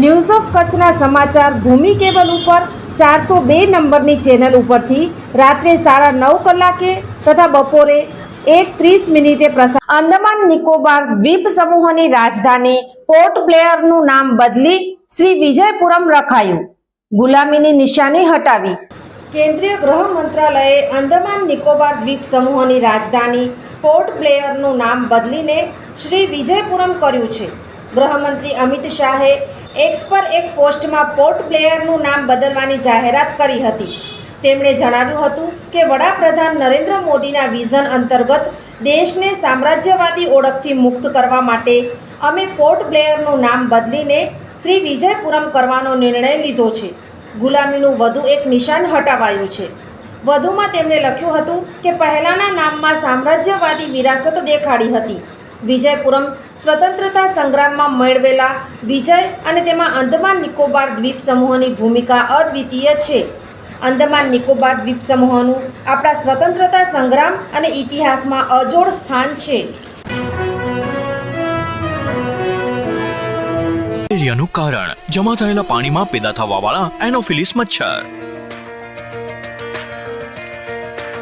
news of કચ્છના સમાચાર ભૂમિ cable ઉપર ચારસો બે નંબરની ચેનલ ઉપરથી રાત્રે સાડા નવ કલાકે તથા બપોરે એક ત્રીસ મિનિટે પ્રસાર અંદમાન નિકોબાર દ્વીપ સમૂહની રાજધાની પોર્ટ બ્લેયરનું નામ બદલી શ્રી વિજયપુરમ રખાયું. ગુલામીની નિશાની હટાવી. કેન્દ્રીય ગૃહ મંત્રાલયે અંદમાન નિકોબાર દ્વીપ સમૂહની રાજધાની પોર્ટ બ્લેયરનું નામ બદલીને શ્રી વિજયપુરમ કર્યું છે. ગૃહમંત્રી અમિત શાહે એક્સ પર એક પોસ્ટમાં પોર્ટ બ્લેયરનું નામ બદલવાની જાહેરાત કરી હતી. તેમણે જણાવ્યું હતું કે વડાપ્રધાન નરેન્દ્ર મોદીના વિઝન અંતર્ગત દેશને સામ્રાજ્યવાદી ઓળખથી મુક્ત કરવા માટે અમે પોર્ટ બ્લેયરનું નામ બદલીને શ્રી વિજયપુરમ કરવાનો નિર્ણય લીધો છે. ગુલામીનું વધુ એક નિશાન હટાવાયું છે. વધુમાં તેમણે લખ્યું હતું કે પહેલાંના નામમાં સામ્રાજ્યવાદી વિરાસત દેખાડી હતી. વિજયપુરમ સ્વતંત્રતા સંગ્રામમાં મેળવેલા વિજય અને તેમાં અંદમાન નિકોબાર દ્વીપ સમૂહની ભૂમિકા અદ્વિતીય છે. અંદમાન નિકોબાર દ્વીપ સમૂહનું આપણા સ્વતંત્રતા સંગ્રામ અને ઇતિહાસમાં અજોડ સ્થાન છે. કારણ, જમા થયેલા પાણીમાં પેદા થવાવાળા એનોફિલિસ મચ્છર.